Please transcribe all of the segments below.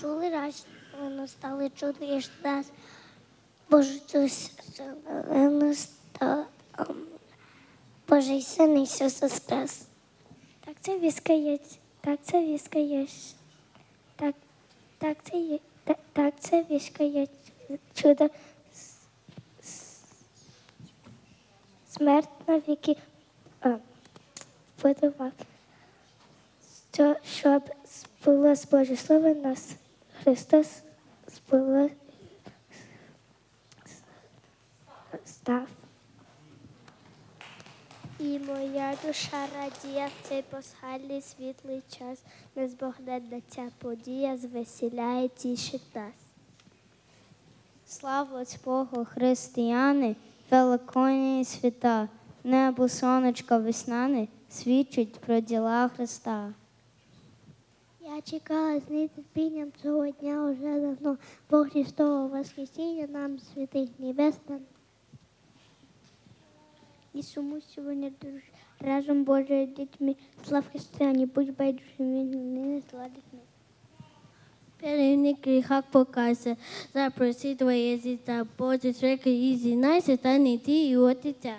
чули раз, воно стали чути і раз. Боже, Ісус, воно стало, Божий син Ісус Воскрес. Так це віскається, так це віскається. Так, так це є, так, так це віскає чудо. Смерть на віки а, подував. Що, щоб було збожесловено нас Христос було став. І моя душа радіє в цей пасхальний світлий час. Незбагненна ця подія звеселяє тішить нас. Слава Богу, християни, великодні свята, небо сонечко весняне свідчить про діла Христа. Я чекала з нетерпінням цього дня уже давно. Бог Христового Воскресіння нам святих небес нам. І суму сьогодні дуже разом Божими дітьми. Слав Християні, будь байдужими, не зла дітьми. Перевник гріхах покайся, запроси твоє зіття, Боже, чекай і зінайся, та не ти і отця.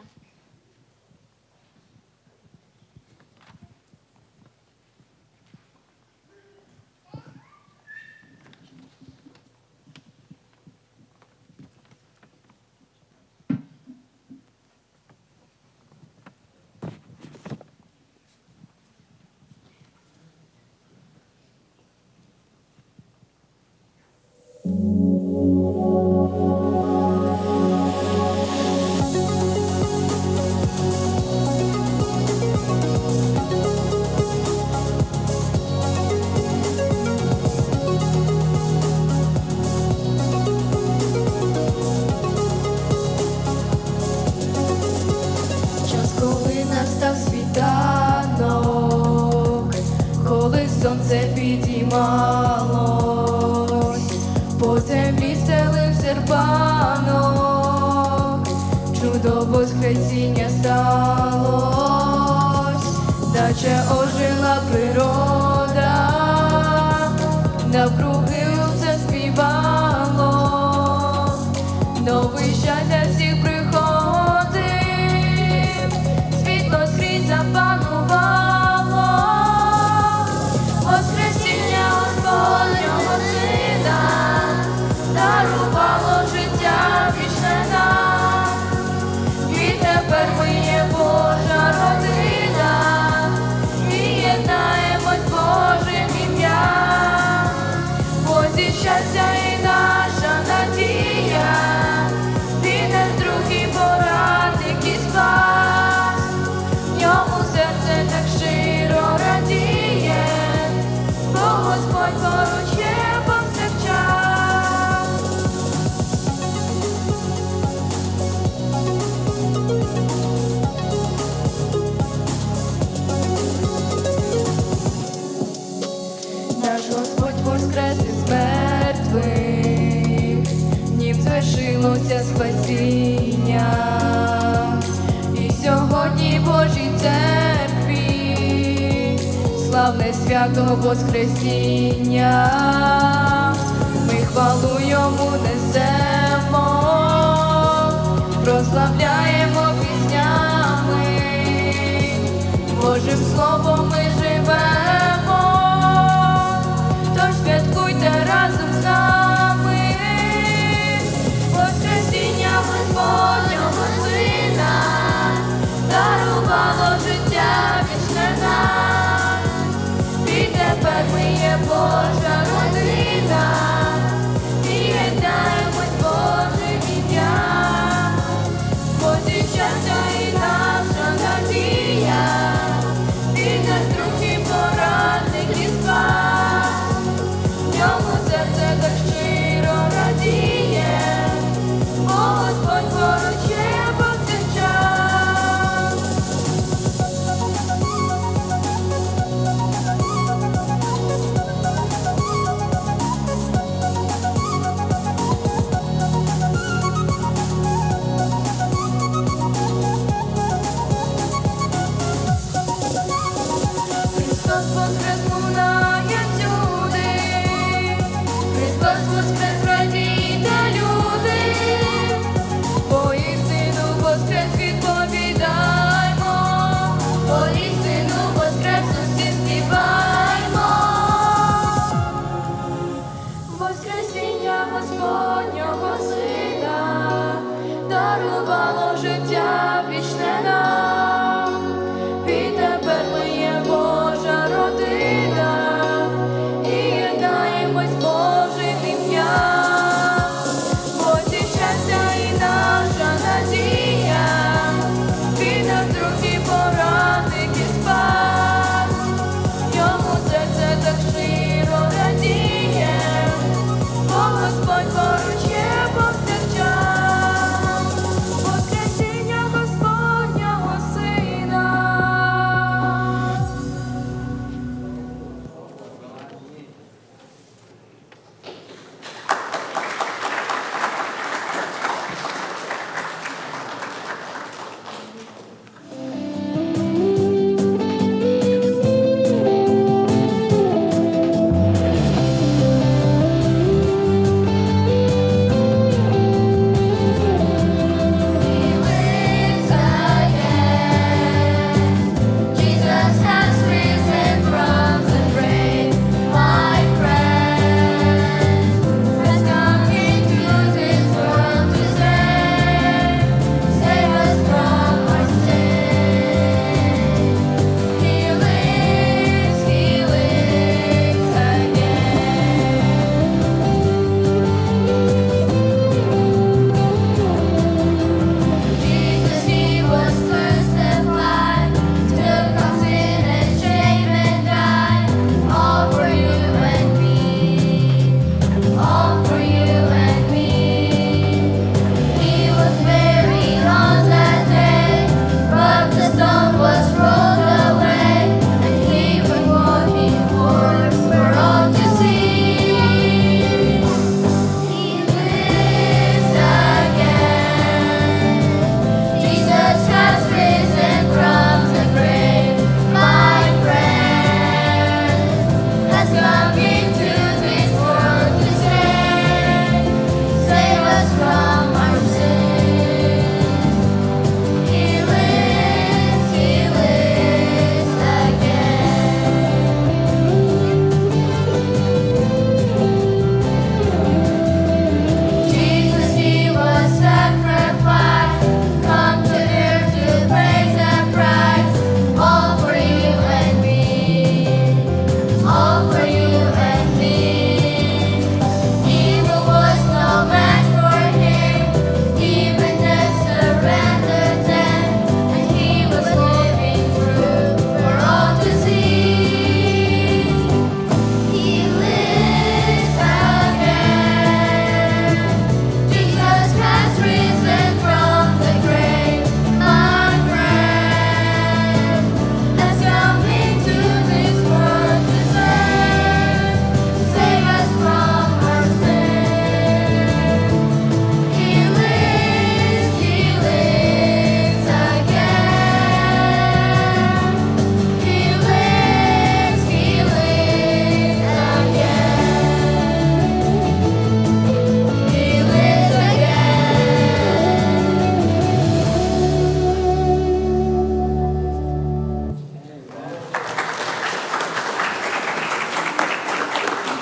Сонце підіймалось, по землі стелив серпанок, чудо воскресіння сталось, наче ожила природа, навкруги все співало, сьогодні Божій церкві, славне свято Воскресіння, ми хвалу йому несемо, прославляємо піснями, Божим словом ми живемо. життя.